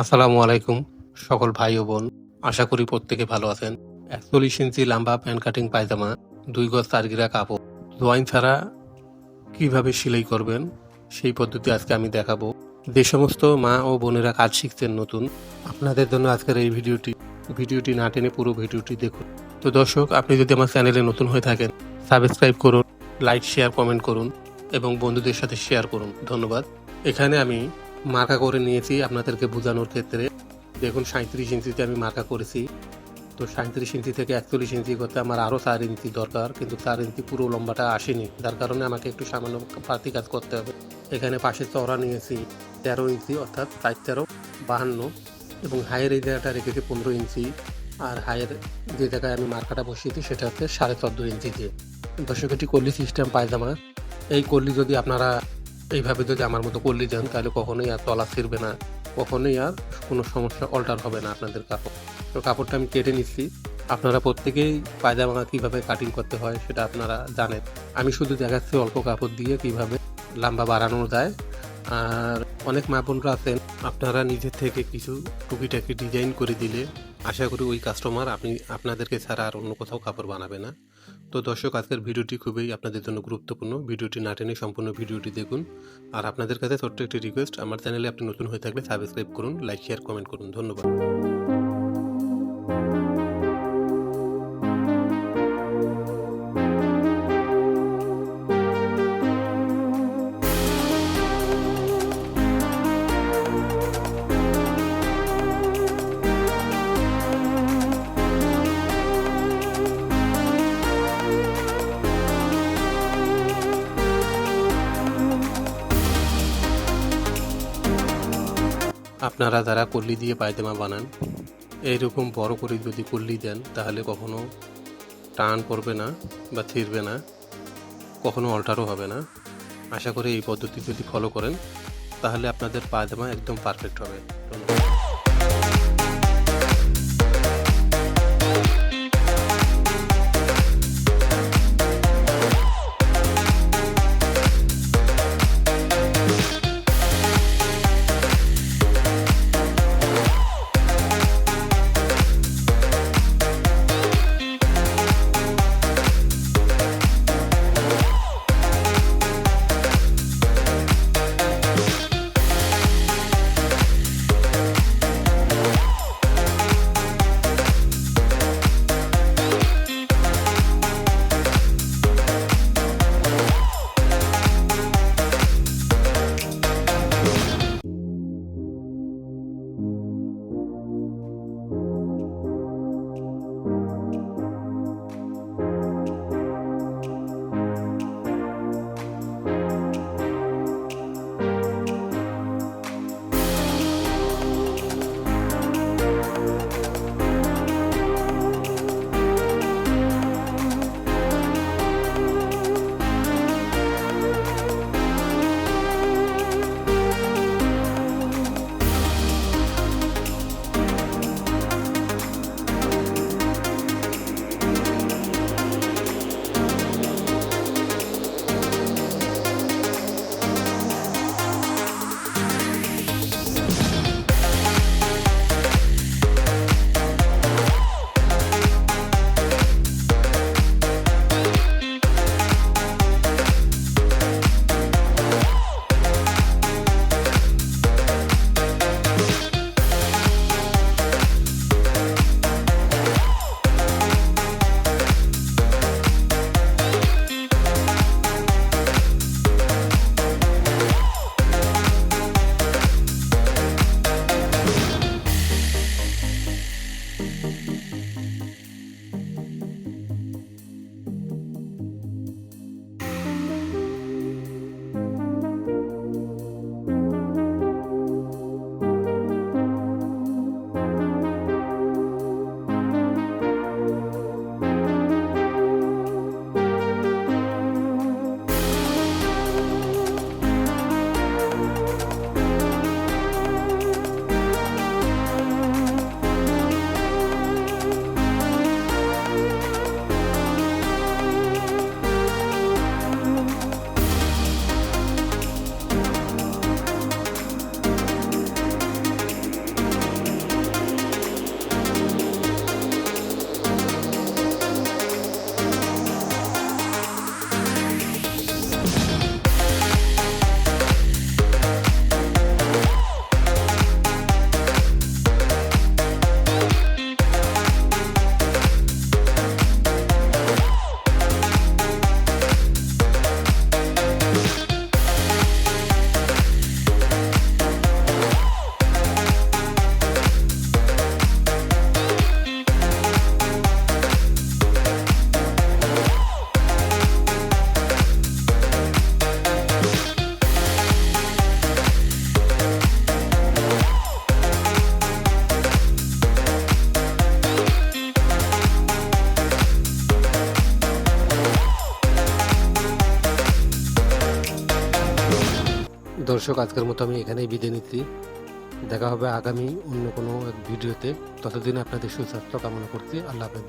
আসসালামু আলাইকুম, সকল ভাই ও বোন। আশা করি প্রত্যেকে ভালো আছেন। একচল্লিশ ইঞ্চি লম্বা প্যান্ট কাটিং পায়জামা, দুই গজ চারগিরা কাপড়। জয়েন ছাড়া কীভাবে সেলাই করবেন, সেই পদ্ধতি আজকে আমি দেখাবো। যে সমস্ত মা ও বোনেরা কাজ শিখছেন নতুন, আপনাদের জন্য আজকের এই ভিডিওটি। ভিডিওটি না টেনে পুরো ভিডিওটি দেখুন। তো দর্শক, আপনি যদি আমার চ্যানেলে নতুন হয়ে থাকেন, সাবস্ক্রাইব করুন, লাইক, শেয়ার, কমেন্ট করুন এবং বন্ধুদের সাথে শেয়ার করুন। ধন্যবাদ। এখানে আমি মার্কা করে নিয়েছি আপনাদেরকে বোঝানোর ক্ষেত্রে। দেখুন সাঁত্রিশ ইঞ্চিতে আমি মার্কা করেছি। তো সাঁত্রিশ ইঞ্চি থেকে একচল্লিশ ইঞ্চি করতে আমার আরও চার ইঞ্চি দরকার, কিন্তু চার ইঞ্চি পুরো লম্বাটা আসেনি। যার কারণে আমাকে একটু সামান্য পাতি কাজ করতে হবে। এখানে পাশে চওড়া নিয়েছি তেরো ইঞ্চি, অর্থাৎ চার তেরো, বাহান্ন এবং হায়ের এই জায়গাটা রেখেছি পনেরো ইঞ্চি। আর হায়ের যে জায়গায় আমি মার্কাটা বসিয়েছি সেটা হচ্ছে সাড়ে চোদ্দ ইঞ্চি দিয়ে। দর্শক, এটি কল্লি সিস্টেম পায়জামা। এই কল্লি যদি আপনারা এইভাবে যদি আমার মতো করলে যান, তাহলে কখনোই আর তলা ছিঁড়বে না। কখনোই আর কোনো সমস্যা অল্টার হবে না আপনাদের কাপড়। তো কাপড়টা আমি কেটে নিচ্ছি। আপনারা প্রত্যেকেই পায়জামা কীভাবে কাটিং করতে হয় সেটা আপনারা জানেন। আমি শুধু দেখাচ্ছি অল্প কাপড় দিয়ে কীভাবে লম্বা বাড়ানো যায়। আর অনেক মা বোনরা আছেন, আপনারা নিজের থেকে কিছু টুকিটাকি ডিজাইন করে দিলে আশা করি ওই কাস্টমার আপনি, আপনাদেরকে ছাড়া আর অন্য কোথাও কাপড় বানাবে না। তো দর্শক, আজকের ভিডিওটি খুবই আপনাদের জন্য গুরুত্বপূর্ণ। ভিডিওটি না টেনে সম্পূর্ণ ভিডিওটি দেখুন। আর আপনাদের কাছে ছোট্ট একটি রিকোয়েস্ট আমার চ্যানেলে আপনি নতুন হয়ে থাকলে সাবস্ক্রাইব করুন লাইক শেয়ার কমেন্ট করুন। ধন্যবাদ। আপনারা যারা কল্লি দিয়ে পায়জামা বানান। এইরকম বড় করে যদি কল্লি দেন, তাহলে কখনো টান পড়বে না বা ছিঁড়বে না, কখনো অল্টারও হবে না। আশা করি এই পদ্ধতি যদি ফলো করেন, তাহলে আপনাদের পায়জামা একদম পারফেক্ট হবে। ধন্যবাদ। দর্শক, আজকের মতো আমি এখানেই বিদায় নিচ্ছি। দেখা হবে আগামী অন্য কোনো এক ভিডিওতে। ততদিন আপনাদের সুস্বাস্থ্য কামনা করছি। আল্লাহ হাফেজ।